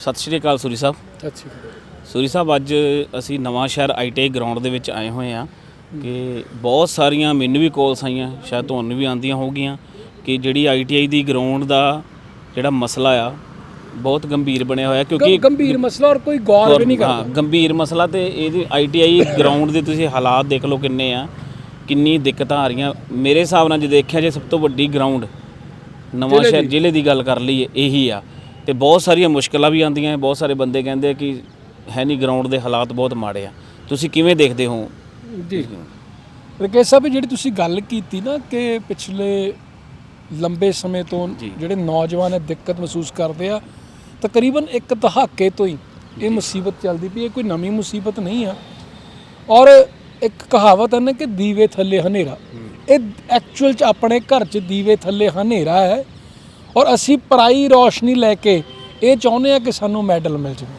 ਸਤਿ ਸ਼੍ਰੀ ਅਕਾਲ ਸੂਰੀ ਸਾਹਿਬ। ਅੱਛਾ ਸੂਰੀ ਸਾਹਿਬ ਅੱਜ ਅਸੀਂ ਨਵਾਂ ਸ਼ਹਿਰ ਆਈਟੀਆਈ ਗਰਾਊਂਡ ਦੇ ਵਿੱਚ ਆਏ ਹੋਏ ਆ ਕਿ ਬਹੁਤ ਸਾਰੀਆਂ ਮੈਨੂੰ ਵੀ ਕਾਲਸ ਆਈਆਂ ਸ਼ਾਇਦ ਤੁਹਾਨੂੰ ਵੀ ਆਉਂਦੀਆਂ ਹੋਗੀਆਂ ਕਿ ਜਿਹੜੀ ਆਈਟੀਆਈ ਦੀ ਗਰਾਊਂਡ ਦਾ ਜਿਹੜਾ ਮਸਲਾ ਆ ਬਹੁਤ ਗੰਭੀਰ ਬਣਿਆ ਹੋਇਆ ਕਿਉਂਕਿ ਗੰਭੀਰ ਮਸਲਾ ਔਰ ਕੋਈ ਗੌਰ ਵੀ ਨਹੀਂ ਹਾਂ ਕਰਦਾ। ਗੰਭੀਰ ਮਸਲਾ ਤੇ ਇਹਦੀ ਆਈਟੀਆਈ ਗਰਾਊਂਡ ਦੇ ਤੁਸੀਂ ਹਾਲਾਤ ਦੇਖ ਲਓ ਕਿੰਨੇ ਆ ਕਿੰਨੀ ਦਿੱਕਤਾਂ ਆ ਰਹੀਆਂ। ਮੇਰੇ ਹਿਸਾਬ ਨਾਲ ਜੇ ਦੇਖਿਆ ਜੇ ਸਭ ਤੋਂ ਵੱਡੀ ਗਰਾਊਂਡ ਨਵਾਂ ਸ਼ਹਿਰ ਜ਼ਿਲ੍ਹੇ ਦੀ ਗੱਲ ਕਰ ਲਈਏ ਇਹੀ ਆ। ਤੇ ਬਹੁਤ ਸਾਰੀਆਂ ਮੁਸ਼ਕਲਾਂ ਵੀ ਆਉਂਦੀਆਂ ਬਹੁਤ ਸਾਰੇ ਬੰਦੇ ਕਹਿੰਦੇ ਆ ਕਿ ਹੈ ਨਹੀਂ ਗਰਾਊਂਡ ਦੇ ਹਾਲਾਤ ਬਹੁਤ ਮਾੜੇ ਆ। ਤੁਸੀਂ ਕਿਵੇਂ ਦੇਖਦੇ ਹੋ? ਜੀ। ਰਕੇਸ਼ ਸਾਹਿਬ ਜਿਹੜੀ ਤੁਸੀਂ ਗੱਲ ਕੀਤੀ ਨਾ ਕਿ ਪਿਛਲੇ ਲੰਬੇ ਸਮੇਂ ਤੋਂ ਜਿਹੜੇ ਨੌਜਵਾਨ ਇਹ ਦਿੱਕਤ ਮਹਿਸੂਸ ਕਰਦੇ ਆ ਤਕਰੀਬਨ ਇੱਕ ਦਹਾਕੇ ਤੋਂ ਹੀ ਇਹ ਮੁਸੀਬਤ ਚੱਲਦੀ ਪਈ ਇਹ ਕੋਈ ਨਵੀਂ ਮੁਸੀਬਤ ਨਹੀਂ ਆ। ਔਰ ਇੱਕ ਕਹਾਵਤ ਹੈ ਨਾ ਕਿ ਦੀਵੇ ਥੱਲੇ ਹਨੇਰਾ। ਇਹ ਐਕਚੁਅਲ ਚ ਆਪਣੇ ਘਰ ਚ ਦੀਵੇ ਥੱਲੇ ਹਨੇਰਾ ਹੈ ਔਰ ਅਸੀਂ ਪਰਾਈ ਰੋਸ਼ਨੀ ਲੈ ਕੇ ਇਹ ਚਾਹੁੰਦੇ ਆ ਕਿ ਸਾਨੂੰ ਮੈਡਲ ਮਿਲ ਜਾਵੇ।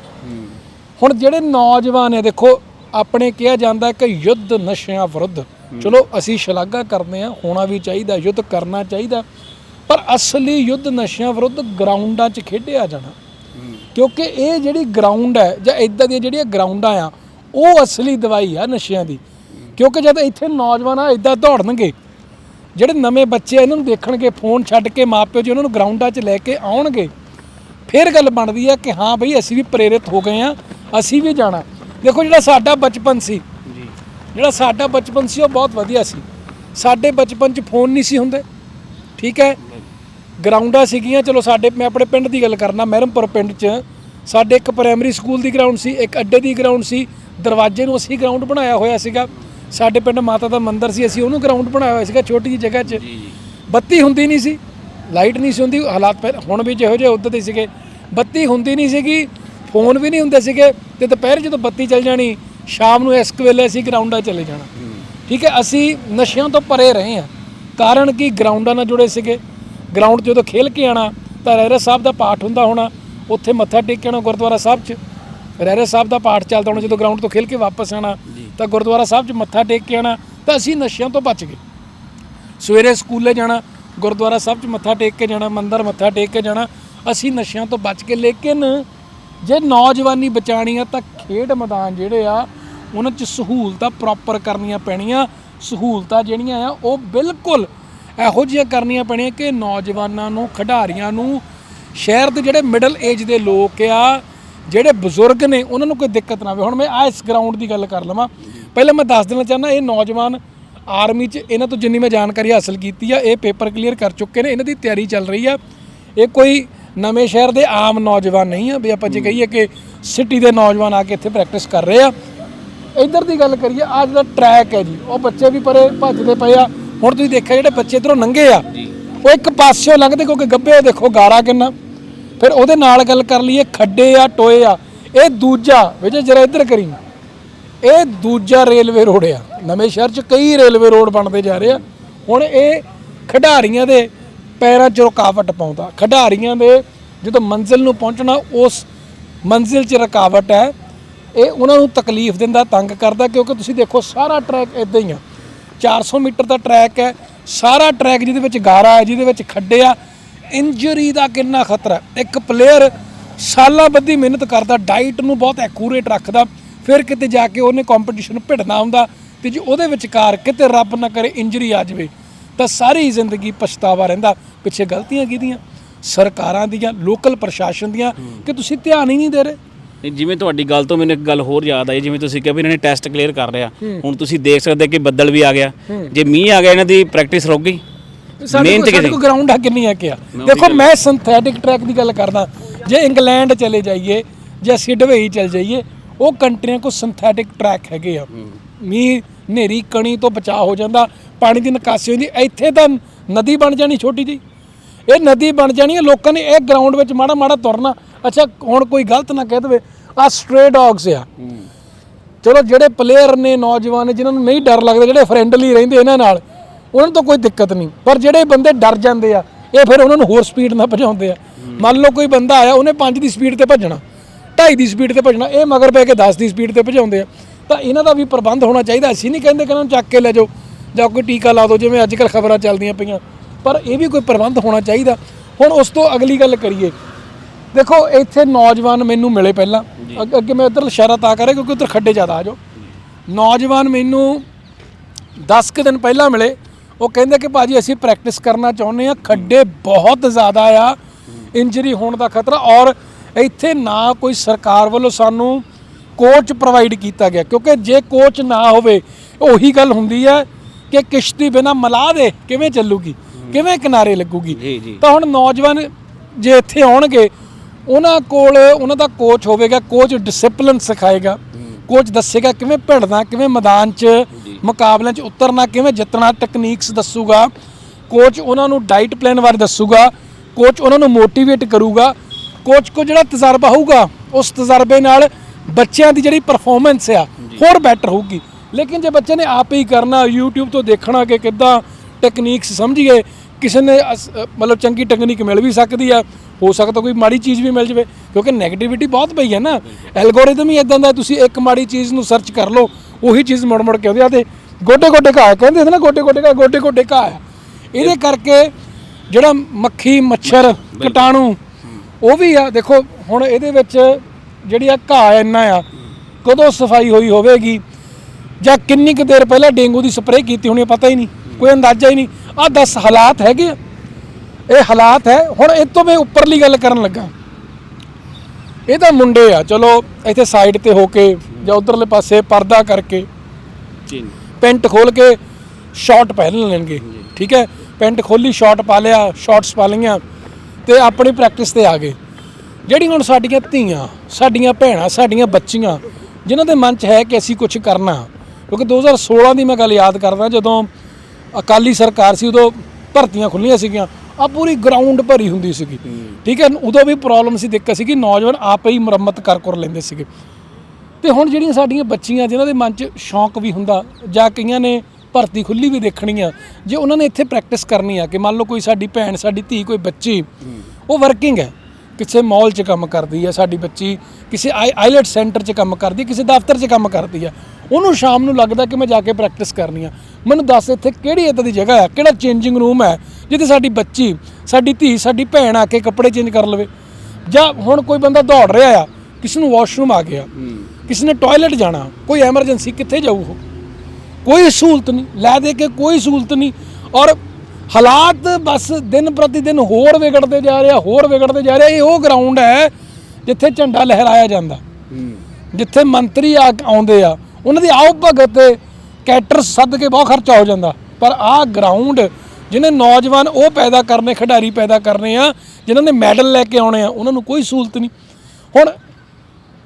ਹੁਣ ਜਿਹੜੇ ਨੌਜਵਾਨ ਹੈ, ਦੇਖੋ, ਆਪਣੇ ਕਿਹਾ ਜਾਂਦਾ ਕਿ ਯੁੱਧ ਨਸ਼ਿਆਂ ਵਿਰੁੱਧ। ਚਲੋ, ਅਸੀਂ ਸ਼ਲਾਘਾ ਕਰਦੇ ਹਾਂ, ਹੋਣਾ ਵੀ ਚਾਹੀਦਾ, ਯੁੱਧ ਕਰਨਾ ਚਾਹੀਦਾ। ਪਰ ਅਸਲੀ ਯੁੱਧ ਨਸ਼ਿਆਂ ਵਿਰੁੱਧ ਗਰਾਊਂਡਾਂ 'ਚ ਖੇਡਿਆ ਜਾਣਾ। ਕਿਉਂਕਿ ਇਹ ਜਿਹੜੀ ਗਰਾਊਂਡ ਹੈ, ਜਾਂ ਇਦਾਂ ਦੀਆਂ ਜਿਹੜੀਆਂ ਗਰਾਊਂਡਾਂ ਆ, ਉਹ ਅਸਲੀ ਦਵਾਈ ਆ ਨਸ਼ਿਆਂ ਦੀ। ਕਿਉਂਕਿ ਜਦ ਇੱਥੇ ਨੌਜਵਾਨ ਆ ਇਦਾਂ ਦੌੜਨਗੇ ਜਿਹੜੇ ਨਵੇਂ ਬੱਚੇ ਆ ਇਹਨਾਂ ਨੂੰ ਦੇਖਣਗੇ ਫੋਨ ਛੱਡ ਕੇ ਮਾਪਿਓ ਜੀ ਉਹਨਾਂ ਨੂੰ ਗਰਾਊਂਡਾਂ 'ਚ ਲੈ ਕੇ ਆਉਣਗੇ। ਫਿਰ ਗੱਲ ਬਣਦੀ ਹੈ ਕਿ ਹਾਂ ਬਈ ਅਸੀਂ ਵੀ ਪ੍ਰੇਰਿਤ ਹੋ ਗਏ ਆ ਅਸੀਂ ਵੀ ਜਾਣਾ। ਦੇਖੋ ਜਿਹੜਾ ਸਾਡਾ ਬਚਪਨ ਸੀ ਜੀ। ਜਿਹੜਾ ਸਾਡਾ ਬਚਪਨ ਸੀ ਉਹ ਬਹੁਤ ਵਧੀਆ ਸੀ। ਸਾਡੇ ਬਚਪਨ 'ਚ ਫੋਨ ਨਹੀਂ ਸੀ ਹੁੰਦੇ ਠੀਕ ਹੈ? ਗਰਾਊਂਡਾਂ ਸੀਗੀਆਂ ਚਲੋ ਸਾਡੇ ਮੈਂ ਆਪਣੇ ਪਿੰਡ ਦੀ ਗੱਲ ਕਰਨਾ ਮਹਿਰਮਪੁਰ ਪਿੰਡ 'ਚ ਸਾਡੇ ਇੱਕ ਪ੍ਰਾਇਮਰੀ ਸਕੂਲ ਦੀ ਗਰਾਊਂਡ ਸੀ ਇੱਕ ਅੱਡੇ ਦੀ ਗਰਾਊਂਡ ਸੀ ਦਰਵਾਜ਼ੇ ਨੂੰ ਅਸੀਂ ਗਰਾਊਂਡ ਬਣਾਇਆ ਹੋਇਆ ਸੀਗਾ। ਸਾਡੇ ਪਿੰਡ ਮਾਤਾ ਦਾ ਮੰਦਿਰ ਸੀ ਅਸੀਂ ਉਹਨੂੰ ਗਰਾਊਂਡ ਬਣਾਇਆ ਹੋਇਆ ਸੀਗਾ ਛੋਟੀ ਜਿਹੀ ਜਗ੍ਹਾ 'ਚ। ਬੱਤੀ ਹੁੰਦੀ ਨਹੀਂ ਸੀ ਲਾਈਟ ਨਹੀਂ ਸੀ ਹੁੰਦੀ ਹਾਲਾਤ ਹੁਣ ਵੀ ਜਿਹੋ ਜਿਹੇ ਉਦੋਂ ਦੇ ਸੀਗੇ। ਬੱਤੀ ਹੁੰਦੀ ਨਹੀਂ ਸੀਗੀ ਫੋਨ ਵੀ ਨਹੀਂ ਹੁੰਦੇ ਸੀਗੇ ਤੇ ਦੁਪਹਿਰ ਜਦੋਂ ਬੱਤੀ ਚੱਲ ਜਾਣੀ ਸ਼ਾਮ ਨੂੰ ਇਸ ਵੇਲੇ ਅਸੀਂ ਗਰਾਊਂਡਾਂ ਚਲੇ ਜਾਣਾ। ਠੀਕ ਹੈ ਅਸੀਂ ਨਸ਼ਿਆਂ ਤੋਂ ਪਰੇ ਰਹੇ ਹਾਂ। ਕਾਰਨ ਕਿ? ਗਰਾਊਂਡਾਂ ਨਾਲ ਜੁੜੇ ਸੀਗੇ। ਗਰਾਊਂਡ ਜਦੋਂ ਖੇਲ ਕੇ ਆਣਾ ਤਾਂ ਰਹਿਰਾ ਸਾਹਿਬ ਦਾ ਪਾਠ ਹੁੰਦਾ ਹੋਣਾ ਉੱਥੇ ਮੱਥਾ ਟੇਕ ਕੇ ਆਉਣਾ ਗੁਰਦੁਆਰਾ ਸਾਹਿਬ 'ਚ। ਰਹਿਰਾ ਸਾਹਿਬ ਦਾ ਪਾਠ ਚੱਲਦਾ ਹੋਣਾ ਜਦੋਂ ਗਰਾਊਂਡ ਤੋਂ ਖੇਲ ਕੇ ਵਾਪਸ ਆਣਾ ਤਾਂ ਗੁਰਦੁਆਰਾ ਸਾਹਿਬ 'ਚ ਮੱਥਾ ਟੇਕ ਕੇ ਆਣਾ ਤਾਂ ਅਸੀਂ ਨਸ਼ਿਆਂ ਤੋਂ ਬਚ ਗਏ। ਸਵੇਰੇ ਸਕੂਲੇ ਜਾਣਾ, ਗੁਰਦੁਆਰਾ ਸਾਹਿਬ 'ਚ ਮੱਥਾ ਟੇਕ ਕੇ ਜਾਣਾ, ਮੰਦਰ ਮੱਥਾ ਟੇਕ ਕੇ ਜਾਣਾ, ਅਸੀਂ ਨਸ਼ਿਆਂ ਤੋਂ ਬਚ ਕੇ ਲੇਕਿਨ ਜੇ ਨੌਜਵਾਨੀ ਬਚਾਣੀ ਆ, ਤਾਂ ਖੇਡ ਮੈਦਾਨ ਜਿਹੜੇ ਆ, ਉਹਨਾਂ 'ਚ ਸਹੂਲਤਾਂ ਪ੍ਰੋਪਰ ਕਰਨੀਆਂ ਪੈਣੀਆਂ। ਸਹੂਲਤਾਂ ਜਿਹੜੀਆਂ ਆ, ਉਹ ਬਿਲਕੁਲ ਇਹੋ ਜਿਹੀਆਂ ਕਰਨੀਆਂ ਪੈਣੀਆਂ ਕਿ ਨੌਜਵਾਨਾਂ ਨੂੰ, ਖਿਡਾਰੀਆਂ ਨੂੰ, ਸ਼ਹਿਰ ਦੇ ਜਿਹੜੇ ਮਿਡਲ ਏਜ ਦੇ ਲੋਕ ਆ ਜਿਹੜੇ ਬਜ਼ੁਰਗ ਨੇ, ਉਹਨਾਂ ਨੂੰ ਕੋਈ ਦਿੱਕਤ ਨਾ ਆਵੇ। ਹੁਣ ਮੈਂ ਆ ਇਸ ਗਰਾਊਂਡ ਦੀ ਗੱਲ ਕਰ ਲਵਾਂ। ਪਹਿਲਾਂ ਮੈਂ ਦੱਸ ਦੇਣਾ ਚਾਹੁੰਦਾ, ਇਹ ਨੌਜਵਾਨ ਆਰਮੀ 'ਚ ਇਹਨਾਂ ਤੋਂ ਜਿੰਨੀ ਮੈਂ ਜਾਣਕਾਰੀ ਹਾਸਲ ਕੀਤੀ ਆ, ਇਹ ਪੇਪਰ ਕਲੀਅਰ ਕਰ ਚੁੱਕੇ ਨੇ, ਇਹਨਾਂ ਦੀ ਤਿਆਰੀ ਚੱਲ ਰਹੀ ਆ। ਇਹ ਕੋਈ ਨਵੇਂ ਸ਼ਹਿਰ ਦੇ ਆਮ ਨੌਜਵਾਨ ਨਹੀਂ ਆ, ਵੀ ਆਪਾਂ ਜੇ ਕਹੀਏ ਕਿ ਸਿਟੀ ਦੇ ਨੌਜਵਾਨ ਆ ਕੇ ਇੱਥੇ ਪ੍ਰੈਕਟਿਸ ਕਰ ਰਹੇ ਆ। ਇੱਧਰ ਦੀ ਗੱਲ ਕਰੀਏ ਆ ਜਿਹੜਾ ਟਰੈਕ ਹੈ ਜੀ, ਉਹ ਬੱਚੇ ਵੀ ਪਰੇ ਭੱਜਦੇ ਪਏ ਆ। ਹੁਣ ਤੁਸੀਂ ਦੇਖਿਆ ਜਿਹੜੇ ਬੱਚੇ ਇਧਰੋਂ ਲੰਘੇ ਆ, ਉਹ ਇੱਕ ਪਾਸਿਓਂ ਲੰਘਦੇ ਕਿਉਂਕਿ ਗੱਬੇ ਉਹ ਦੇਖੋ ਗਾਰਾ ਕਿੰਨਾ। ਫਿਰ ਉਹਦੇ ਨਾਲ ਗੱਲ ਕਰ ਲਈਏ, ਖੱਡੇ ਆ, ਟੋਏ ਆ। ਇਹ ਦੂਜਾ ਵਿਜੇ ਜਰਾ ਇੱਧਰ ਕਰੀ। ਇਹ ਦੂਜਾ ਰੇਲਵੇ ਰੋਡ ਆ। ਨਵੇਂ ਸ਼ਹਿਰ 'ਚ ਕਈ ਰੇਲਵੇ ਰੋਡ ਬਣਦੇ ਜਾ ਰਹੇ ਆ। ਹੁਣ ਇਹ ਖਿਡਾਰੀਆਂ ਦੇ ਪੈਰਾਂ 'ਚ ਰੁਕਾਵਟ ਪਾਉਂਦਾ। ਖਿਡਾਰੀਆਂ ਦੇ ਜਦੋਂ ਮੰਜ਼ਿਲ ਨੂੰ ਪਹੁੰਚਣਾ, ਉਸ ਮੰਜ਼ਿਲ 'ਚ ਰੁਕਾਵਟ ਹੈ। ਇਹ ਉਹਨਾਂ ਨੂੰ ਤਕਲੀਫ ਦਿੰਦਾ, ਤੰਗ ਕਰਦਾ, ਕਿਉਂਕਿ ਤੁਸੀਂ ਦੇਖੋ, ਸਾਰਾ ਟਰੈਕ ਇਦਾਂ ਹੀ ਆ। 400 ਮੀਟਰ ਦਾ ਟਰੈਕ ਹੈ। ਸਾਰਾ ਟਰੈਕ ਜਿਹਦੇ ਵਿੱਚ ਗਾਰਾ ਹੈ, ਜਿਹਦੇ ਵਿੱਚ ਖੱਡੇ ਆ ਇੰਜਰੀ ਦਾ ਕਿੰਨਾ ਖਤਰਾ ਹੈ। ਇੱਕ ਪਲੇਅਰ ਸਾਲਾਂ ਬੱਧੀ ਮਿਹਨਤ ਕਰਦਾ ਡਾਈਟ ਨੂੰ ਬਹੁਤ ਐਕੂਰੇਟ ਰੱਖਦਾ ਫਿਰ ਕਿਤੇ ਜਾ ਕੇ ਉਹਨੇ ਕੰਪੀਟੀਸ਼ਨ ਭਿੜਨਾ ਹੁੰਦਾ ਤੇ ਜੇ ਉਹਦੇ ਵਿਚਕਾਰ ਕਿਤੇ ਰੱਬ ਨਾ ਕਰੇ ਇੰਜਰੀ ਆ ਜਾਵੇ ਤਾਂ ਸਾਰੀ ਜ਼ਿੰਦਗੀ ਪਛਤਾਵਾ ਰਹਿੰਦਾ। ਪਿੱਛੇ ਗਲਤੀਆਂ ਕਿਹਦੀਆਂ ਸਰਕਾਰਾਂ ਦੀਆਂ ਲੋਕਲ ਪ੍ਰਸ਼ਾਸਨ ਦੀਆਂ ਕਿ ਤੁਸੀਂ ਧਿਆਨ ਹੀ ਨਹੀਂ ਦੇ ਰਹੇ? ਨਹੀਂ, ਜਿਵੇਂ ਤੁਹਾਡੀ ਗੱਲ ਤੋਂ ਮੈਨੂੰ ਇੱਕ ਗੱਲ ਹੋਰ ਯਾਦ ਆਈ ਜਿਵੇਂ ਤੁਸੀਂ ਕਿਹਾ ਵੀ ਇਹਨਾਂ ਨੇ ਟੈਸਟ ਕਲੀਅਰ ਕਰ ਲਿਆ। ਹੁਣ ਤੁਸੀਂ ਦੇਖ ਸਕਦੇ ਕਿ ਬੱਦਲ ਵੀ ਆ ਗਿਆ। ਜੇ ਮੀਂਹ ਆ ਗਿਆ ਇਹਨਾਂ ਦੀ ਪ੍ਰੈਕਟਿਸ ਰੁਕ ਗਈ। ਮਿਹਨਤ ਸਾਡੇ ਕਿਤੇ ਕੋਲ ਗਰਾਊਂਡ ਆ ਕਿੰਨੀ ਆ ਕਿਆ? ਦੇਖੋ ਮੈਂ ਸਿੰਥੈਟਿਕ ਟਰੈਕ ਦੀ ਗੱਲ ਕਰਦਾ। ਜੇ ਇੰਗਲੈਂਡ ਚਲੇ ਜਾਈਏ ਜਾਂ ਅਸੀਂ ਡਬਈ ਚਲ ਜਾਈਏ ਉਹ ਕੰਟਰੀਆਂ ਕੋ ਸਿੰਥੈਟਿਕ ਟਰੈਕ ਹੈਗੇ ਆ। ਮੀਂਹ ਹਨੇਰੀ ਕਣੀ ਤੋਂ ਬਚਾਅ ਹੋ ਜਾਂਦਾ ਪਾਣੀ ਦੀ ਨਿਕਾਸੀ ਹੁੰਦੀ ਇੱਥੇ ਤਾਂ ਨਦੀ ਬਣ ਜਾਣੀ ਛੋਟੀ ਜੀ ਇਹ ਨਦੀ ਬਣ ਜਾਣੀ ਹੈ ਲੋਕਾਂ ਨੇ ਇਹ ਗਰਾਊਂਡ ਵਿੱਚ ਮਾੜਾ ਮਾੜਾ ਤੁਰਨਾ। ਅੱਛਾ ਹੁਣ ਕੋਈ ਗਲਤ ਨਾ ਕਹਿ ਦੇਵੇ ਆ ਸਟ੍ਰੇ ਡੌਗਸ ਆ। ਚਲੋ ਜਿਹੜੇ ਪਲੇਅਰ ਨੇ ਨੌਜਵਾਨ ਨੇ ਜਿਨ੍ਹਾਂ ਨੂੰ ਨਹੀਂ ਡਰ ਲੱਗਦਾ ਜਿਹੜੇ ਫਰੈਂਡਲੀ ਰਹਿੰਦੇ ਇਹਨਾਂ ਨਾਲ ਉਹਨਾਂ ਨੂੰ ਤਾਂ ਕੋਈ ਦਿੱਕਤ ਨਹੀਂ। ਪਰ ਜਿਹੜੇ ਬੰਦੇ ਡਰ ਜਾਂਦੇ ਆ ਇਹ ਫਿਰ ਉਹਨਾਂ ਨੂੰ ਹੋਰ ਸਪੀਡ ਨਾਲ ਭਜਾਉਂਦੇ ਆ। ਮੰਨ ਲਓ ਕੋਈ ਬੰਦਾ ਆਇਆ ਉਹਨੇ 5 ਦੀ ਸਪੀਡ ਤੇ ਭੱਜਣਾ 2.5 ਦੀ ਸਪੀਡ ਤੇ ਭੱਜਣਾ ਇਹ ਮਗਰ ਪੈ ਕੇ 10 ਦੀ ਸਪੀਡ ਤੇ ਭਜਾਉਂਦੇ ਆ। ਤਾਂ ਇਹਨਾਂ ਦਾ ਵੀ ਪ੍ਰਬੰਧ ਹੋਣਾ ਚਾਹੀਦਾ। ਅਸੀਂ ਨਹੀਂ ਕਹਿੰਦੇ ਕਿ ਇਹਨਾਂ ਨੂੰ ਚੱਕ ਕੇ ਲੈ ਜਾਓ ਜਾਂ ਕੋਈ ਟੀਕਾ ਲਾ ਦਿਓ ਜਿਵੇਂ ਅੱਜ ਕੱਲ੍ਹ ਖਬਰਾਂ ਚੱਲਦੀਆਂ ਪਈਆਂ। ਪਰ ਇਹ ਵੀ ਕੋਈ ਪ੍ਰਬੰਧ ਹੋਣਾ ਚਾਹੀਦਾ। ਹੁਣ ਉਸ ਤੋਂ ਅਗਲੀ ਗੱਲ ਕਰੀਏ। ਦੇਖੋ ਇੱਥੇ ਨੌਜਵਾਨ ਮੈਨੂੰ ਮਿਲੇ ਪਹਿਲਾਂ। ਅੱਗੇ- ਅੱਗੇ ਮੈਂ ਉਧਰ ਇਸ਼ਾਰਾ ਤਾਂ ਕਰਿਆ ਕਿਉਂਕਿ ਉਧਰ ਖੱਡੇ ਜ਼ਿਆਦਾ ਆ ਜਾਓ। ਨੌਜਵਾਨ ਮੈਨੂੰ 10 ਕੁ ਦਿਨ ਪਹਿਲਾਂ ਮਿਲੇ। ਉਹ ਕਹਿੰਦੇ ਕਿ ਭਾਜੀ ਅਸੀਂ ਪ੍ਰੈਕਟਿਸ ਕਰਨਾ ਚਾਹੁੰਦੇ ਆ ਖੱਡੇ ਬਹੁਤ ਜ਼ਿਆਦਾ ਆ ਇੰਜਰੀ ਹੋਣ ਦਾ ਖਤਰਾ ਔਰ ਇੱਥੇ ਨਾ ਕੋਈ ਸਰਕਾਰ ਵੱਲੋਂ ਸਾਨੂੰ ਕੋਚ ਪ੍ਰੋਵਾਈਡ ਕੀਤਾ ਗਿਆ ਕਿਉਂਕਿ ਜੇ ਕੋਚ ਨਾ ਹੋਵੇ ਉਹੀ ਗੱਲ ਹੁੰਦੀ ਹੈ ਕਿ ਕਿਸ਼ਤੀ ਬਿਨਾ ਮਲਾ ਦੇ ਕਿਵੇਂ ਚੱਲੂਗੀ ਕਿਵੇਂ ਕਿਨਾਰੇ ਲੱਗੂਗੀ। ਤਾਂ ਹੁਣ ਨੌਜਵਾਨ ਜੇ ਇੱਥੇ ਆਉਣਗੇ ਉਹਨਾਂ ਕੋਲ ਉਹਨਾਂ ਦਾ ਕੋਚ ਹੋਵੇਗਾ ਕੋਚ ਡਿਸਪਲਿਨ ਸਿਖਾਏਗਾ। ਕੋਚ ਦੱਸੇਗਾ ਕਿਵੇਂ ਭਿੜਨਾ ਕਿਵੇਂ ਮੈਦਾਨ 'ਚ ਮੁਕਾਬਲਿਆਂ 'ਚ ਉਤਰਨਾ ਕਿਵੇਂ ਜਿੱਤਣਾ ਟੈਕਨੀਕਸ ਦੱਸੂਗਾ। ਕੋਚ ਉਹਨਾਂ ਨੂੰ ਡਾਈਟ ਪਲਾਨ ਬਾਰੇ ਦੱਸੂਗਾ ਕੋਚ ਉਹਨਾਂ ਨੂੰ ਮੋਟੀਵੇਟ ਕਰੂਗਾ ਕੋਚ ਕੋ ਜਿਹੜਾ ਤਜਰਬਾ ਹੋਊਗਾ ਉਸ ਤਜਰਬੇ ਨਾਲ ਬੱਚਿਆਂ ਦੀ ਜਿਹੜੀ ਪਰਫਾਰਮੈਂਸ ਆ ਹੋਰ ਬੈਟਰ ਹੋਊਗੀ। ਲੇਕਿਨ ਜੇ ਬੱਚੇ ਨੇ ਆਪ ਹੀ ਕਰਨਾ YouTube ਤੋਂ ਦੇਖਣਾ ਕਿ ਕਿੱਦਾਂ ਟੈਕਨੀਕਸ ਸਮਝੀਏ ਕਿਸੇ ਨੇ ਮਤਲਬ ਚੰਗੀ ਟੈਕਨੀਕ ਮਿਲ ਵੀ ਸਕਦੀ ਆ ਹੋ ਸਕਦਾ ਕੋਈ ਮਾੜੀ ਚੀਜ਼ ਵੀ ਮਿਲ ਜਵੇ ਕਿਉਂਕਿ 네ਗੇਟਿਵਿਟੀ ਬਹੁਤ ਪਈ ਹੈ ਨਾ। ਐਲਗੋਰਿਦਮ ਹੀ ਇਦਾਂ ਦਾ ਤੁਸੀਂ ਇੱਕ ਮਾੜੀ ਚੀਜ਼ ਨੂੰ ਸਰਚ ਕਰ ਲਓ ਉਹੀ ਚੀਜ਼ ਮੁੜ ਮੁੜ ਕੇ ਆਉਂਦੀ ਆ ਤੇ ਗੋਡੇ ਗੋਡੇ ਘਾਹ ਕਹਿੰਦੇ ਹੁੰਦੇ ਨਾ ਗੋਡੇ ਗੋਡੇ ਘਾਹ ਗੋਡੇ ਗੋਡੇ ਘਾਹ ਇਹਦੇ ਕਰਕੇ ਜਿਹੜਾ ਮੱਖੀ ਮੱਛਰ ਕੀਟਾਣੂ ਉਹ ਵੀ ਆ ਦੇਖੋ ਹੁਣ ਇਹਦੇ ਵਿੱਚ ਜਿਹੜੀ ਆ ਘਾਹ ਇੰਨਾ ਆ ਕਦੋਂ ਸਫ਼ਾਈ ਹੋਈ ਹੋਵੇਗੀ? ਜਾਂ ਕਿੰਨੀ ਕੁ ਦੇਰ ਪਹਿਲਾਂ ਡੇਂਗੂ ਦੀ ਸਪਰੇਅ ਕੀਤੀ ਹੋਣੀ ਪਤਾ ਹੀ ਨਹੀਂ ਕੋਈ ਅੰਦਾਜ਼ਾ ਹੀ ਨਹੀਂ। ਆ 10 ਹਾਲਾਤ ਹੈਗੇ ਆ। ਇਹ ਹਾਲਾਤ ਹੈ। ਹੁਣ ਇਹ ਤੋਂ ਮੈਂ ਉੱਪਰਲੀ ਗੱਲ ਕਰਨ ਲੱਗਾ। ਇਹ ਤਾਂ ਮੁੰਡੇ ਆ। ਚਲੋ ਇੱਥੇ ਸਾਈਡ ਤੇ ਹੋ ਕੇ ਜਾਂ ਉਧਰਲੇ ਪਾਸੇ ਪਰਦਾ ਕਰਕੇ ਜੀ। ਪੈਂਟ ਖੋਲ ਕੇ ਸ਼ਾਰਟ ਪਹਿਨ ਲੈਣਗੇ। ਠੀਕ ਹੈ? ਪੈਂਟ ਖੋਲੀ ਸ਼ਾਰਟ ਪਾ ਲਿਆ ਸ਼ਾਰਟਸ ਪਾ ਲਈਆਂ ਤੇ ਆਪਣੀ ਪ੍ਰੈਕਟਿਸ ਤੇ ਆ ਗਏ। ਜਿਹੜੀਆਂ ਹੁਣ ਸਾਡੀਆਂ ਧੀਆਂ ਸਾਡੀਆਂ ਭੈਣਾਂ ਸਾਡੀਆਂ ਬੱਚੀਆਂ ਜਿਨ੍ਹਾਂ ਦੇ ਮਨ 'ਚ ਹੈ ਕਿ ਅਸੀਂ ਕੁਝ ਕਰਨਾ। ਕਿਉਂਕਿ 2016 ਦੀ ਮੈਂ ਗੱਲ ਯਾਦ ਕਰਦਾ ਜਦੋਂ ਅਕਾਲੀ ਸਰਕਾਰ ਸੀ ਉਦੋਂ ਭਰਤੀਆਂ ਖੁੱਲੀਆਂ ਸੀਗੀਆਂ। ਆ ਪੂਰੀ ਗਰਾਊਂਡ ਭਰੀ ਹੁੰਦੀ ਸੀਗੀ। ਠੀਕ ਹੈ ਉਦੋਂ ਵੀ ਪ੍ਰੋਬਲਮ ਸੀ ਦਿੱਕਤ ਸੀ ਕਿ ਨੌਜਵਾਨ ਆਪੇ ਹੀ ਮੁਰੰਮਤ ਕਰ ਕਰ ਲੈਂਦੇ ਸੀਗੇ। ਤੇ ਹੁਣ ਜਿਹੜੀਆਂ ਸਾਡੀਆਂ ਬੱਚੀਆਂ ਜਿਨ੍ਹਾਂ ਦੇ ਮਨ 'ਚ ਸ਼ੌਂਕ ਵੀ ਹੁੰਦਾ ਜਾਂ ਕਈਆਂ ਨੇ ਭਰਤੀ ਖੁੱਲੀ ਵੀ ਦੇਖਣੀ ਆ ਜੇ ਉਹਨਾਂ ਨੇ ਇੱਥੇ ਪ੍ਰੈਕਟਿਸ ਕਰਨੀ ਆ ਕਿ ਮੰਨ ਲਓ ਕੋਈ ਸਾਡੀ ਭੈਣ ਸਾਡੀ ਧੀ ਕੋਈ ਬੱਚੀ ਉਹ ਵਰਕਿੰਗ ਹੈ। ਕਿਸੇ ਮਾਲ 'ਚ ਕੰਮ ਕਰਦੀ ਆ ਸਾਡੀ ਬੱਚੀ ਕਿਸੇ ਆਈਲੈਟ ਸੈਂਟਰ 'ਚ ਕੰਮ ਕਰਦੀ ਕਿਸੇ ਦਫ਼ਤਰ 'ਚ ਕੰਮ ਕਰਦੀ ਆ। ਉਹਨੂੰ ਸ਼ਾਮ ਨੂੰ ਲੱਗਦਾ ਕਿ ਮੈਂ ਜਾ ਕੇ ਪ੍ਰੈਕਟਿਸ ਕਰਨੀ ਆ। ਮੈਨੂੰ ਦੱਸ ਇੱਥੇ ਕਿਹੜੀ ਇਦਾਂ ਦੀ ਜਗ੍ਹਾ ਆ ਕਿਹੜਾ ਚੇਂਜਿੰਗ ਰੂਮ ਹੈ ਜਿੱਥੇ ਸਾਡੀ ਬੱਚੀ ਸਾਡੀ ਧੀ ਸਾਡੀ ਭੈਣ ਆ ਕੇ ਕੱਪੜੇ ਚੇਂਜ ਕਰ ਲਵੇ। ਜਾਂ ਹੁਣ ਕੋਈ ਬੰਦਾ ਦੌੜ ਰਿਹਾ ਆ ਕਿਸੇ ਨੂੰ ਵਾਸ਼ਰੂਮ ਆ ਗਿਆ ਕਿਸੇ ਨੇ ਟਾਇਲਟ ਜਾਣਾ ਕੋਈ ਐਮਰਜੈਂਸੀ ਕਿੱਥੇ ਜਾਊ ਉਹ? ਕੋਈ ਸਹੂਲਤ ਨਹੀਂ ਲੈ ਦੇ ਕੇ ਕੋਈ ਸਹੂਲਤ ਨਹੀਂ। ਔਰ ਹਾਲਾਤ ਬਸ ਦਿਨ ਪ੍ਰਤੀ ਦਿਨ ਹੋਰ ਵਿਗੜਦੇ ਜਾ ਰਿਹਾ ਹੋਰ ਵਿਗੜਦੇ ਜਾ ਰਿਹਾ ਇਹ ਉਹ ਗਰਾਊਂਡ ਹੈ ਜਿੱਥੇ ਝੰਡਾ ਲਹਿਰਾਇਆ ਜਾਂਦਾ। ਜਿੱਥੇ ਮੰਤਰੀ ਆ ਆਉਂਦੇ ਆ ਉਹਨਾਂ ਦੀ ਆਓ ਭਗਤ ਤੇ ਕੈਟਰ ਸੱਦ ਕੇ ਬਹੁਤ ਖਰਚਾ ਹੋ ਜਾਂਦਾ। ਪਰ ਆਹ ਗਰਾਊਂਡ ਜਿਹਨੇ ਨੌਜਵਾਨ ਉਹ ਪੈਦਾ ਕਰਨੇ ਖਿਡਾਰੀ ਪੈਦਾ ਕਰਨੇ ਆ ਜਿਨ੍ਹਾਂ ਨੇ ਮੈਡਲ ਲੈ ਕੇ ਆਉਣੇ ਆ ਉਹਨਾਂ ਨੂੰ ਕੋਈ ਸਹੂਲਤ ਨਹੀਂ। ਹੁਣ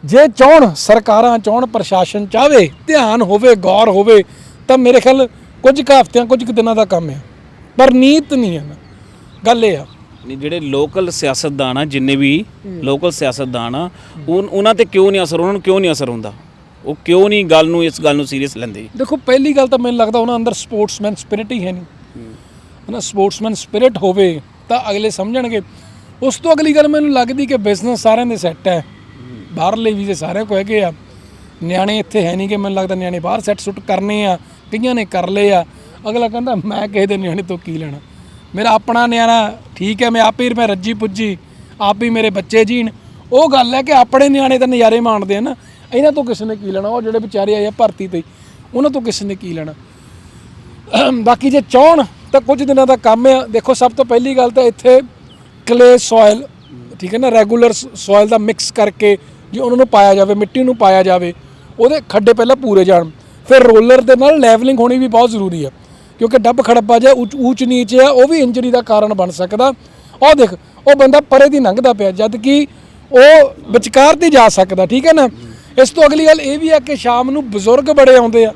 ਜੇ ਚਾਹਣ ਸਰਕਾਰਾਂ ਚਾਹਣ ਪ੍ਰਸ਼ਾਸਨ ਚਾਵੇ ਧਿਆਨ ਹੋਵੇ ਗੌਰ ਹੋਵੇ ਤਾਂ ਮੇਰੇ ਖਿਆਲ ਕੁਝ ਕੁ ਹਫ਼ਤਿਆਂ ਕੁਝ ਕੁ ਦਿਨਾਂ ਦਾ ਕੰਮ ਹੈ ਪਰ ਨੀਤ ਨਹੀਂ ਹੈ ਨਾ। ਗੱਲ ਇਹ ਆ। ਨਹੀਂ ਜਿਹੜੇ ਲੋਕਲ ਸਿਆਸਤਦਾਨ ਆ ਜਿੰਨੇ ਵੀ ਲੋਕਲ ਸਿਆਸਤਦਾਨ ਆ ਉਹਨਾਂ ਤੇ ਕਿਉਂ ਨਹੀਂ ਅਸਰ ਉਹਨਾਂ ਨੂੰ ਕਿਉਂ ਨਹੀਂ ਅਸਰ ਹੁੰਦਾ? ਉਹ ਕਿਉਂ ਨਹੀਂ ਗੱਲ ਨੂੰ ਇਸ ਗੱਲ ਨੂੰ ਸੀਰੀਅਸ ਲੈਂਦੇ? ਦੇਖੋ, ਪਹਿਲੀ ਗੱਲ ਤਾਂ ਮੈਨੂੰ ਲੱਗਦਾ ਉਹਨਾਂ ਅੰਦਰ ਸਪੋਰਟਸਮੈਨ ਸਪਿਰਿਟ ਹੀ ਹੈ ਨਹੀਂ। ਹਨਾ ਸਪੋਰਟਸਮੈਨ ਸਪਿਰਿਟ ਹੋਵੇ ਤਾਂ ਅਗਲੇ ਸਮਝਣਗੇ। ਉਸ ਤੋਂ ਅਗਲੀ ਗੱਲ ਮੈਨੂੰ ਲੱਗਦੀ ਕਿ ਬਿਜ਼ਨਸ ਸਾਰਿਆਂ ਦੇ ਸੈੱਟ ਹੈ। ਬਾਹਰਲੇ ਵੀਜ਼ੇ ਸਾਰਿਆਂ ਕੋ ਹੈਗੇ ਆ। ਨਿਆਣੇ ਇੱਥੇ ਹੈ ਨਹੀਂ ਕਿ ਮੈਨੂੰ ਲੱਗਦਾ ਨਿਆਣੇ ਬਾਹਰ ਸੈੱਟ ਸੁੱਟ ਕਰਨੇ ਆ, ਕਈਆਂ ਨੇ ਕਰ ਲਏ ਆ। ਅਗਲਾ ਕਹਿੰਦਾ, ਮੈਂ ਕਿਸੇ ਦੇ ਨਿਆਣੇ ਤੋਂ ਕੀ ਲੈਣਾ? ਮੇਰਾ ਆਪਣਾ ਨਿਆਣਾ ਠੀਕ ਹੈ, ਮੈਂ ਆਪੇ ਹੀ, ਮੈਂ ਰੱਜੀ ਪੁੱਜੀ, ਆਪ ਹੀ ਮੇਰੇ ਬੱਚੇ ਜੀਣ। ਉਹ ਗੱਲ ਹੈ ਕਿ ਆਪਣੇ ਨਿਆਣੇ ਤਾਂ ਨਜ਼ਾਰੇ ਮਾਣਦੇ ਆ ਨਾ। ਇਹਨਾਂ ਤੋਂ ਕਿਸੇ ਨੇ ਕੀ ਲੈਣਾ? ਉਹ ਜਿਹੜੇ ਵਿਚਾਰੇ ਆਏ ਆ ਭਰਤੀ ਤੇ, ਉਹਨਾਂ ਤੋਂ ਕਿਸੇ ਨੇ ਕੀ ਲੈਣਾ? ਬਾਕੀ ਜੇ ਚਾਹਣ ਤਾਂ ਕੁਝ ਦਿਨਾਂ ਦਾ ਕੰਮ ਆ। ਦੇਖੋ, ਸਭ ਤੋਂ ਪਹਿਲੀ ਗੱਲ ਤਾਂ ਇੱਥੇ ਕਲੇ ਸੋਇਲ ਠੀਕ ਹੈ ਨਾ? ਰੈਗੂਲਰ ਸੋਇਲ ਦਾ ਮਿਕਸ ਕਰਕੇ ਜੇ ਉਹਨਾਂ ਨੂੰ ਪਾਇਆ ਜਾਵੇ, ਮਿੱਟੀ ਨੂੰ ਪਾਇਆ ਜਾਵੇ, ਉਹਦੇ ਖੱਡੇ ਪਹਿਲਾਂ ਪੂਰੇ ਜਾਣ। ਫਿਰ ਰੋਲਰ ਦੇ ਨਾਲ ਲੈਵਲਿੰਗ ਹੋਣੀ ਵੀ ਬਹੁਤ ਜ਼ਰੂਰੀ ਆ, ਕਿਉਂਕਿ ਡੱਬ ਖੜੱਬਾ ਜਿਹਾ ਉੱਚ ਊਚ ਨੀਚ ਆ, ਉਹ ਵੀ ਇੰਜਰੀ ਦਾ ਕਾਰਨ ਬਣ ਸਕਦਾ। ਉਹ ਦੇਖ, ਉਹ ਬੰਦਾ ਪਰੇ ਦੀ ਲੰਘਦਾ ਪਿਆ, ਜਦ ਕਿ ਉਹ ਵਿਚਕਾਰ ਤੇ ਜਾ ਸਕਦਾ, ਠੀਕ ਹੈ ਨਾ? ਇਸ ਤੋਂ ਅਗਲੀ ਗੱਲ ਇਹ ਵੀ ਆ ਕਿ ਸ਼ਾਮ ਨੂੰ ਬਜ਼ੁਰਗ ਬੜੇ ਆਉਂਦੇ ਆ।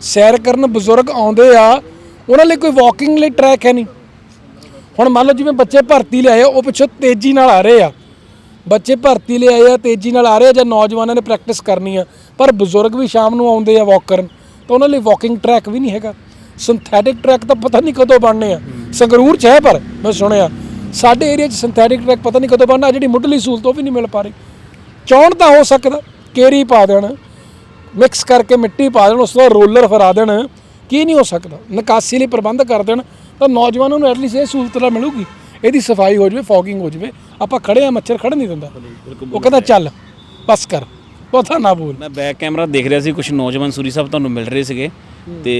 ਸੈਰ ਕਰਨ ਬਜ਼ੁਰਗ ਆਉਂਦੇ ਆ ਉਹਨਾਂ ਲਈ ਕੋਈ ਵਾਕਿੰਗ ਲਈ ਟਰੈਕ ਹੈ ਨਹੀਂ। ਹੁਣ ਮੰਨ ਲਓ ਜਿਵੇਂ ਬੱਚੇ ਭਰਤੀ ਲਿਆਏ ਆ, ਉਹ ਪਿੱਛੋਂ ਤੇਜ਼ੀ ਨਾਲ ਆ ਰਹੇ ਆ। ਬੱਚੇ ਭਰਤੀ ਲਿਆਏ ਆ ਤੇਜ਼ੀ ਨਾਲ ਆ ਰਹੇ ਆ ਜਾਂ ਨੌਜਵਾਨਾਂ ਨੇ ਪ੍ਰੈਕਟਿਸ ਕਰਨੀ ਆ। ਪਰ ਬਜ਼ੁਰਗ ਵੀ ਸ਼ਾਮ ਨੂੰ ਆਉਂਦੇ ਆ ਵਾਕ ਕਰਨ ਤਾਂ ਉਹਨਾਂ ਲਈ ਵਾਕਿੰਗ ਟਰੈਕ ਵੀ ਨਹੀਂ ਹੈਗਾ। ਸਿੰਥੈਟਿਕ ਟਰੈਕ ਤਾਂ ਪਤਾ ਨਹੀਂ ਕਦੋਂ ਬਣਨੇ ਆ। ਸੰਗਰੂਰ 'ਚ ਹੈ ਪਰ ਮੈਂ ਸੁਣਿਆ ਸਾਡੇ ਏਰੀਆ 'ਚ ਸਿੰਥੈਟਿਕ ਟਰੈਕ ਪਤਾ ਨਹੀਂ ਕਦੋਂ ਬਣਨਾ ਜਿਹੜੀ ਮੁੱਢਲੀ ਸਹੂਲਤ ਉਹ ਵੀ ਨਹੀਂ ਮਿਲ ਪਾ ਰਹੀ। ਚੌਣ ਤਾਂ ਹੋ ਸਕਦਾ। ਕੇਰੀ ਪਾ ਦੇਣ ਮਿਕਸ ਕਰਕੇ ਮਿੱਟੀ ਪਾ ਦੇਣ ਉਸ ਤੋਂ ਰੋਲਰ ਫਰਾ ਦੇਣ ਕੀ ਨਹੀਂ ਹੋ ਸਕਦਾ। ਨਿਕਾਸੀ ਲਈ ਪ੍ਰਬੰਧ ਕਰ ਦੇਣ ਤਾਂ ਨੌਜਵਾਨਾਂ ਨੂੰ ਐਟਲੀਸਟ ਇਹ ਸਹੂਲਤ ਤਾਂ ਮਿਲੂਗੀ। ਇਹਦੀ ਸਫ਼ਾਈ ਹੋ ਜਾਵੇ ਫੌਗਿੰਗ ਹੋ ਜਾਵੇ। ਆਪਾਂ ਖੜੇ ਆ ਮੱਛਰ ਖੜ ਨਹੀਂ ਦਿੰਦਾ। ਉਹ ਕਹਿੰਦਾ ਚੱਲ ਬਸ ਕਰ ਬਹੁਤਾ ਨਾ ਬੋਲ। ਮੈਂ ਬੈਕ ਕੈਮਰਾ ਦੇਖ ਰਿਹਾ ਸੀ ਕੁਝ ਨੌਜਵਾਨ ਸੂਰੀ ਸਾਹਿਬ ਤੁਹਾਨੂੰ ਮਿਲ ਰਹੇ ਸੀਗੇ। ਤੇ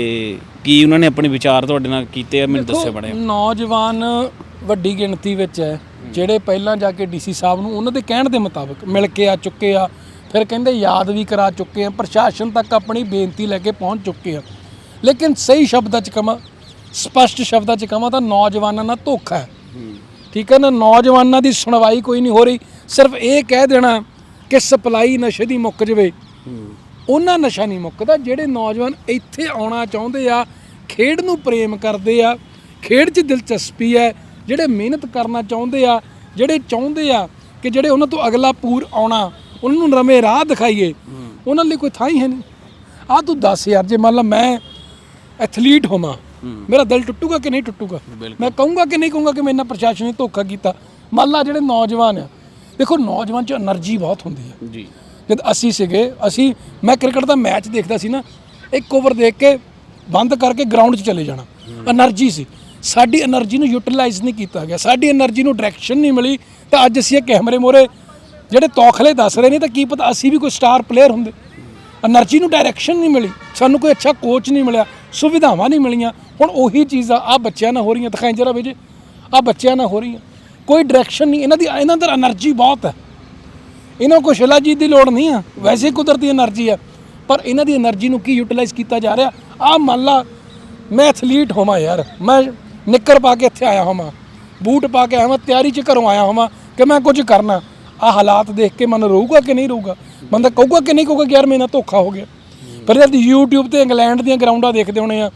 ਕੀ ਉਹਨਾਂ ਨੇ ਆਪਣੇ ਵਿਚਾਰ ਤੁਹਾਡੇ ਨਾਲ ਕੀਤੇ ਆ ਮੈਨੂੰ ਦੱਸਿਓ ਬੜੇ ਨੌਜਵਾਨ ਵੱਡੀ ਗਿਣਤੀ ਵਿੱਚ ਹੈ ਜਿਹੜੇ ਪਹਿਲਾਂ ਜਾ ਕੇ ਡੀਸੀ ਸਾਹਿਬ ਨੂੰ ਉਹਨਾਂ ਦੇ ਕਹਿਣ ਦੇ ਮੁਤਾਬਕ ਮਿਲ ਕੇ ਆ ਚੁੱਕੇ ਆ ਫਿਰ ਕਹਿੰਦੇ ਯਾਦ ਵੀ ਕਰਾ ਚੁੱਕੇ ਆ ਪ੍ਰਸ਼ਾਸਨ ਤੱਕ ਆਪਣੀ ਬੇਨਤੀ ਲੈ ਕੇ ਪਹੁੰਚ ਚੁੱਕੇ ਆ ਲੇਕਿਨ ਸਹੀ ਸ਼ਬਦਾਂ 'ਚ ਕਹਾਂ ਸਪਸ਼ਟ ਸ਼ਬਦਾਂ 'ਚ ਕਹਾਂ ਤਾਂ ਨੌਜਵਾਨਾਂ ਨਾਲ ਧੋਖਾ ਹੈ। ਠੀਕ ਹੈ ਨਾ, ਨੌਜਵਾਨਾਂ ਦੀ ਸੁਣਵਾਈ ਕੋਈ ਨਹੀਂ ਹੋ ਰਹੀ। ਸਿਰਫ ਇਹ ਕਹਿ ਦੇਣਾ ਕਿ ਸਪਲਾਈ ਨਸ਼ੇ ਦੀ ਮੁੱਕ ਜਵੇ। ਉਹਨਾਂ ਨਸ਼ਾ ਨਹੀਂ ਮੁੱਕਦਾ ਜਿਹੜੇ ਨੌਜਵਾਨ ਇੱਥੇ ਆਉਣਾ ਚਾਹੁੰਦੇ ਆ, ਖੇਡ ਨੂੰ ਪ੍ਰੇਮ ਕਰਦੇ ਆ, ਖੇਡ 'ਚ ਦਿਲਚਸਪੀ ਹੈ, ਜਿਹੜੇ ਮਿਹਨਤ ਕਰਨਾ ਚਾਹੁੰਦੇ ਆ, ਜਿਹੜੇ ਚਾਹੁੰਦੇ ਆ ਕਿ ਜਿਹੜੇ ਉਹਨਾਂ ਤੋਂ ਅਗਲਾ ਪੂਰ ਆਉਣਾ। ਉਹਨਾਂ ਨੂੰ ਰਵੇਂ ਰਾਹ ਦਿਖਾਈਏ। ਉਹਨਾਂ ਲਈ ਕੋਈ ਥਾਂ ਹੀ ਹੈ ਨਹੀਂ। ਆ ਤੂੰ ਦੱਸ ਯਾਰ ਜੇ ਮੰਨ ਲਾ ਮੈਂ ਐਥਲੀਟ ਹੋਵਾਂ ਮੇਰਾ ਦਿਲ ਟੁੱਟੂਗਾ ਕਿ ਨਹੀਂ ਟੁੱਟੂਗਾ? ਮੈਂ ਕਹੂੰਗਾ ਕਿ ਨਹੀਂ ਕਹੂੰਗਾ ਕਿ ਮੈਂ ਇਹਨਾਂ ਪ੍ਰਸ਼ਾਸਨ ਨੇ ਧੋਖਾ ਕੀਤਾ। ਮੰਨ ਲਾ ਜਿਹੜੇ ਨੌਜਵਾਨ ਆ ਦੇਖੋ ਨੌਜਵਾਨ 'ਚ એનર્ਜੀ ਬਹੁਤ ਹੁੰਦੀ ਹੈ। ਜੀ। ਜਦ ਅਸੀਂ ਸੀਗੇ ਅਸੀਂ ਮੈਂ ਕ੍ਰਿਕਟ ਦਾ ਮੈਚ ਦੇਖਦਾ ਸੀ ਨਾ ਇੱਕ ਓਵਰ ਦੇਖ ਕੇ ਬੰਦ ਕਰਕੇ ਗਰਾਊਂਡ 'ਚ ਚਲੇ ਜਾਣਾ। એનર્ਜੀ ਸੀ। ਸਾਡੀ એનર્ਜੀ ਨੂੰ ਯੂਟਿਲਾਈਜ਼ ਨਹੀਂ ਕੀਤਾ ਗਿਆ। ਸਾਡੀ એનર્ਜੀ ਨੂੰ ਡਾਇਰੈਕਸ਼ਨ ਨਹੀਂ ਮਿਲੀ। ਤਾਂ ਅੱਜ ਅਸੀਂ ਇਹ ਕੈਮਰੇ ਮੋਰੇ ਜਿਹੜੇ ਤੌਖਲੇ ਦੱਸ ਰਹੇ ਨੇ ਤਾਂ ਕੀ ਪਤਾ ਅਸੀਂ ਵੀ ਕੋਈ ਸਟਾਰ ਪਲੇਅਰ ਹੁੰਦੇ। ਐਨਰਜੀ ਨੂੰ ਡਾਇਰੈਕਸ਼ਨ ਨਹੀਂ ਮਿਲੀ, ਸਾਨੂੰ ਕੋਈ ਅੱਛਾ ਕੋਚ ਨਹੀਂ ਮਿਲਿਆ, ਸੁਵਿਧਾਵਾਂ ਨਹੀਂ ਮਿਲੀਆਂ। ਹੁਣ ਉਹੀ ਚੀਜ਼ਾਂ ਆ ਬੱਚਿਆਂ ਨਾਲ ਹੋ ਰਹੀਆਂ, ਦਿਖਾਈ ਜਰਾ ਵੀਜੇ ਆ ਬੱਚਿਆਂ ਨਾਲ ਹੋ ਰਹੀਆਂ। ਕੋਈ ਡਾਇਰੈਕਸ਼ਨ ਨਹੀਂ, ਇਹਨਾਂ ਦੀ, ਇਹਨਾਂ ਅੰਦਰ ਐਨਰਜੀ ਬਹੁਤ ਹੈ। ਇਹਨਾਂ ਕੋ ਸ਼ਿਲਾਜੀਤ ਦੀ ਲੋੜ ਨਹੀਂ ਆ। ਵੈਸੇ ਕੁਦਰਤੀ એનર્ਜੀ ਆ, ਪਰ ਇਹਨਾਂ ਦੀ એનર્ਜੀ ਨੂੰ ਕੀ ਯੂਟਿਲਾਈਜ਼ ਕੀਤਾ ਜਾ ਰਿਹਾ? ਆ ਮੰਨ ਲਾ, ਮੈਂ ਐਥਲੀਟ ਹੋਵਾਂ ਯਾਰ। ਮੈਂ ਨਿੱਕਰ ਪਾ ਕੇ ਇੱਥੇ ਆਇਆ ਹੋਵਾਂ। ਬੂਟ ਪਾ ਕੇ ਆਇਆ ਹੋਵਾਂ, ਤਿਆਰੀ 'ਚ ਘਰੋਂ ਆਇਆ ਹੋਵਾਂ ਕਿ ਮੈਂ ਕੁਝ ਕਰਨਾ। ਆ ਹਾਲਾਤ ਦੇਖ ਕੇ ਮਨ ਰਹੂਗਾ ਕਿ ਨਹੀਂ ਰਹੂਗਾ? ਬੰਦਾ ਕਹੂਗਾ ਕਿ ਨਹੀਂ ਕਹੂਗਾ ਕਿ ਯਾਰ ਮੇਰੇ ਨਾਲ ਧੋਖਾ ਹੋ ਗਿਆ। ਪਰ ਜਦ YouTube ਤੇ ਇੰਗਲੈਂਡ ਦੀਆਂ ਗਰਾਊਂਡਾਂ ਦੇਖਦੇ ਹੋਣੇ ਆ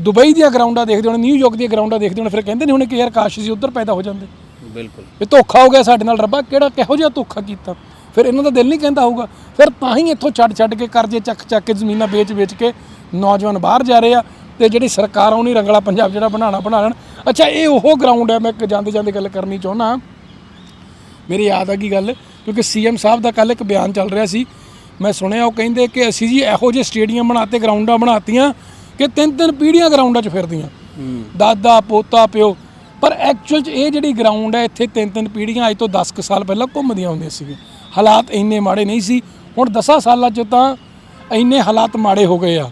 ਦੁਬਈ ਦੀਆਂ ਗਰਾਊਂਡਾਂ ਦੇਖਦੇ ਹੋਣੇ ਨਿਊਯਾਰਕ ਦੀਆਂ ਗਰਾਊਂਡਾਂ ਦੇਖਦੇ ਹੋਣੇ ਫਿਰ ਕਹਿੰਦੇ ਨਹੀਂ ਹੋਣੇ ਕਿ ਯਾਰ ਕਾਸ਼ ਸੀ ਉੱਧਰ ਪੈਦਾ ਹੋ ਜਾਂਦੇ। ਬਿਲਕੁਲ। ਇਹ ਧੋਖਾ ਹੋ ਗਿਆ ਸਾਡੇ ਨਾਲ ਰੱਬਾ ਕਿਹੜਾ ਕਿਹੋ ਜਿਹਾ ਧੋਖਾ ਕੀਤਾ? ਫਿਰ ਇਹਨਾਂ ਦਾ ਦਿਲ ਨਹੀਂ ਕਹਿੰਦਾ ਹੋਊਗਾ। ਫਿਰ ਤਾਂ ਹੀ ਇੱਥੋਂ ਛੱਡ ਛੱਡ ਕੇ ਕਰਜ਼ੇ ਚੱਕ ਚੱਕ ਕੇ ਜ਼ਮੀਨਾਂ ਵੇਚ ਵੇਚ ਕੇ ਨੌਜਵਾਨ ਬਾਹਰ ਜਾ ਰਹੇ ਆ ਤੇ ਜਿਹੜੀ ਸਰਕਾਰ ਆ ਉਹਨੀ ਰੰਗਲਾ ਪੰਜਾਬ ਜਿਹੜਾ ਬਣਾਉਣਾ ਬਣਾ ਲੈਣ। ਅੱਛਾ ਇਹ ਉਹ ਗਰਾਊਂਡ ਹੈ ਮੈਂ ਇੱਕ ਜਾਂਦੇ ਜਾਂਦੇ ਗੱਲ ਕਰਨੀ ਚਾਹੁੰਦਾ। ਮੇਰੀ ਯਾਦ ਆ ਗਈ ਗੱਲ ਕਿਉਂਕਿ ਸੀਐਮ ਸਾਹਿਬ ਦਾ ਕੱਲ ਇੱਕ ਬਿਆਨ ਚੱਲ ਰਿਹਾ ਸੀ। ਮੈਂ ਸੁਣਿਆ ਉਹ ਕਹਿੰਦੇ ਕਿ ਅਸੀਂ ਜੀ ਇਹੋ ਜਿਹੇ ਸਟੇਡੀਅਮ ਬਣਾਤੇ ਗਰਾਊਂਡਾਂ ਬਣਾਤੀਆਂ ਕਿ ਤਿੰਨ ਤਿੰਨ ਪੀੜ੍ਹੀਆਂ ਗਰਾਊਂਡਾਂ 'ਚ ਫਿਰਦੀਆਂ। ਦਾਦਾ ਪੋਤਾ ਪਿਓ। ਪਰ ਐਕਚੁਅਲ 'ਚ ਇਹ ਜਿਹੜੀ ਗਰਾਊਂਡ ਹੈ ਇੱਥੇ ਤਿੰਨ ਤਿੰਨ ਪੀੜ੍ਹੀਆਂ ਅੱਜ ਤੋਂ 10 ਕੁ ਸਾਲ ਪਹਿਲਾਂ ਘੁੰਮਦੀਆਂ ਹੁੰਦੀਆਂ ਸੀਗੀਆਂ। ਹਾਲਾਤ ਇੰਨੇ ਮਾੜੇ ਨਹੀਂ ਸੀ। ਹੁਣ 10 ਸਾਲਾਂ 'ਚ ਤਾਂ ਇੰਨੇ ਹਾਲਾਤ ਮਾੜੇ ਹੋ ਗਏ ਆ।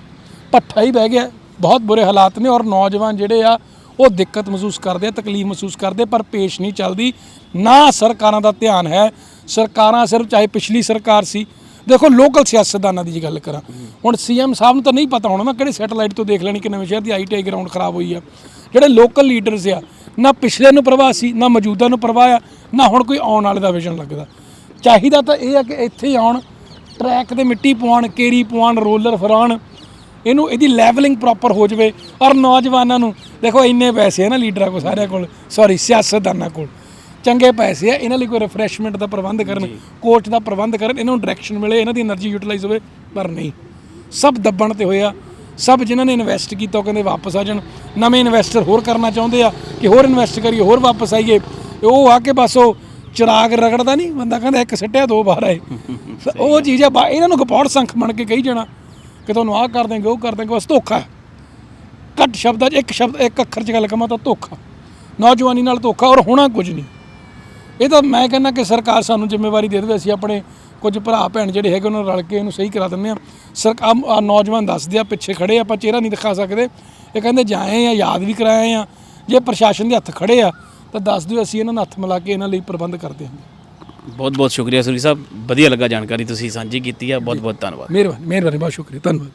ਭੱਠਾ ਹੀ ਬਹਿ ਗਿਆ। ਬਹੁਤ ਬੁਰੇ ਹਾਲਾਤ ਨੇ ਔਰ ਨੌਜਵਾਨ ਜਿਹੜੇ ਆ ਉਹ ਦਿੱਕਤ ਮਹਿਸੂਸ ਕਰਦੇ ਆ ਤਕਲੀਫ ਮਹਿਸੂਸ ਕਰਦੇ ਪਰ ਪੇਸ਼ ਨਹੀਂ ਚੱਲਦੀ। ਨਾ ਸਰਕਾਰਾਂ ਦਾ ਧਿਆਨ ਹੈ। ਸਰਕਾਰਾਂ ਸਿਰਫ ਚਾਹੇ ਪਿਛਲੀ ਸਰਕਾਰ ਸੀ। ਦੇਖੋ ਲੋਕਲ ਸਿਆਸਤਦਾਨਾਂ ਦੀ ਜੀ ਗੱਲ ਕਰਾਂ, ਹੁਣ ਸੀਐਮ ਸਾਹਿਬ ਨੂੰ ਤਾਂ ਨਹੀਂ ਪਤਾ ਹੋਣਾ ਨਾ ਕਿਹੜੇ ਸੈਟੇਲਾਈਟ ਤੋਂ ਦੇਖ ਲੈਣੀ ਕਿ ਨਵੇਂ ਸ਼ਹਿਰ ਦੀ ਆਈਟੀਆਈ ਗਰਾਊਂਡ ਖਰਾਬ ਹੋਈ ਆ। ਜਿਹੜੇ ਲੋਕਲ ਲੀਡਰਸ ਆ, ਨਾ ਪਿਛਲੇ ਨੂੰ ਪ੍ਰਵਾਹ ਸੀ, ਨਾ ਮੌਜੂਦਾ ਨੂੰ ਪ੍ਰਵਾਹ ਆ, ਨਾ ਹੁਣ ਕੋਈ ਆਉਣ ਵਾਲੇ ਦਾ ਵਿਜ਼ਨ ਲੱਗਦਾ। ਚਾਹੀਦਾ ਤਾਂ ਇਹ ਆ ਕਿ ਇੱਥੇ ਹੀ ਆਉਣ ਟਰੈਕ ਤੇ ਮਿੱਟੀ ਪਵਾਉਣ, ਕੇਰੀ ਪਵਾਉਣ ਰੋਲਰ ਫਰਾਉਣ ਇਹਨੂੰ ਇਹਦੀ ਲੈਵਲਿੰਗ ਪ੍ਰੋਪਰ ਹੋ ਜਾਵੇ। ਔਰ ਨੌਜਵਾਨਾਂ ਨੂੰ, ਦੇਖੋ ਇੰਨੇ ਪੈਸੇ ਆ ਨਾ ਲੀਡਰਾਂ ਕੋਲ, ਸਾਰਿਆਂ ਕੋਲ ਸੌਰੀ ਸਿਆਸਤਦਾਨਾਂ ਕੋਲ। ਚੰਗੇ ਪੈਸੇ ਆ ਇਹਨਾਂ ਲਈ ਕੋਈ ਰਿਫਰੈਸ਼ਮੈਂਟ ਦਾ ਪ੍ਰਬੰਧ ਕਰਨ ਕੋਚ ਦਾ ਪ੍ਰਬੰਧ ਕਰਨ ਇਹਨਾਂ ਨੂੰ ਡਾਇਰੈਕਸ਼ਨ ਮਿਲੇ ਇਹਨਾਂ ਦੀ એનર્ਜੀ ਯੂਟਿਲਾਈਜ਼ ਹੋਵੇ ਪਰ ਨਹੀਂ। ਸਭ ਦੱਬਣ ਤੇ ਹੋਇਆ ਸਭ ਜਿਨ੍ਹਾਂ ਨੇ ਇਨਵੈਸਟ ਕੀਤਾ ਉਹ ਕਹਿੰਦੇ ਵਾਪਸ ਆ ਜਾਣ। ਨਵੇਂ ਇਨਵੈਸਟਰ ਹੋਰ ਕਰਨਾ ਚਾਹੁੰਦੇ ਆ ਕਿ ਹੋਰ ਇਨਵੈਸਟ ਕਰੀਏ ਹੋਰ ਵਾਪਸ ਆਈਏ। ਉਹ ਆ ਕੇ ਬਸ ਉਹ ਚਿਰਾਗ ਰਗੜਦਾ ਨਹੀਂ ਬੰਦਾ ਕਹਿੰਦਾ ਇੱਕ ਸਿੱਟਿਆ ਦੋ ਬਾਹਰ ਆਏ। ਉਹ ਚੀਜ਼ ਆ ਇਹਨਾਂ ਨੂੰ ਗਪੌੜ ਸੰਖ ਬਣ ਕੇ ਕਹੀ ਜਾਣਾ ਕਿ ਤੁਹਾਨੂੰ ਆਹ ਕਰ ਦੇਂਗੇ ਉਹ ਕਰ ਦੇਂਗੇ ਬਸ ਧੋਖਾ। ਘੱਟ ਸ਼ਬਦਾਂ 'ਚ ਇੱਕ ਸ਼ਬਦ ਇੱਕ ਅੱਖਰ 'ਚ ਗੱਲ ਕਮਾ ਤਾਂ ਧੋਖਾ। ਨੌਜਵਾਨੀ ਨਾਲ ਧੋਖਾ ਔਰ ਹੋਣਾ ਕੁਝ ਨਹੀਂ। ਇਹ ਤਾਂ ਮੈਂ ਕਹਿੰਦਾ ਕਿ ਸਰਕਾਰ ਸਾਨੂੰ ਜ਼ਿੰਮੇਵਾਰੀ ਦੇ ਦੇਵੇ ਅਸੀਂ ਆਪਣੇ ਕੁਝ ਭਰਾ ਭੈਣ ਜਿਹੜੇ ਹੈਗੇ ਉਹਨਾਂ ਨਾਲ ਰਲ ਕੇ ਇਹਨੂੰ ਸਹੀ ਕਰਾ ਦਿੰਦੇ ਆ ਸਰਕਾਰ ਨੌਜਵਾਨ ਦੱਸਦੇ ਆ ਪਿੱਛੇ ਖੜੇ ਆਪਾਂ ਚਿਹਰਾ ਨਹੀਂ ਦਿਖਾ ਸਕਦੇ। ਇਹ ਕਹਿੰਦੇ ਜਾਏ ਆ ਯਾਦ ਵੀ ਕਰਾਏ ਆ। ਜੇ ਪ੍ਰਸ਼ਾਸਨ ਦੇ ਹੱਥ ਖੜੇ ਆ ਤਾਂ ਦੱਸ ਦਿਓ ਅਸੀਂ ਇਹਨਾਂ ਨਾਲ ਹੱਥ ਮਿਲਾ ਕੇ ਇਹਨਾਂ ਲਈ ਪ੍ਰਬੰਧ ਕਰਦੇ ਹਾਂ। ਬਹੁਤ ਬਹੁਤ ਸ਼ੁਕਰੀਆ ਸੂਰੀ ਸਾਹਿਬ। ਵਧੀਆ ਲੱਗਾ ਜਾਣਕਾਰੀ ਤੁਸੀਂ ਸਾਂਝੀ ਕੀਤੀ ਆ। ਬਹੁਤ ਬਹੁਤ ਧੰਨਵਾਦ। ਮਿਹਰਬਾਨੀ ਮਿਹਰਬਾਨੀ ਬਹੁਤ ਸ਼ੁਕਰੀਆ। ਧੰਨਵਾਦ।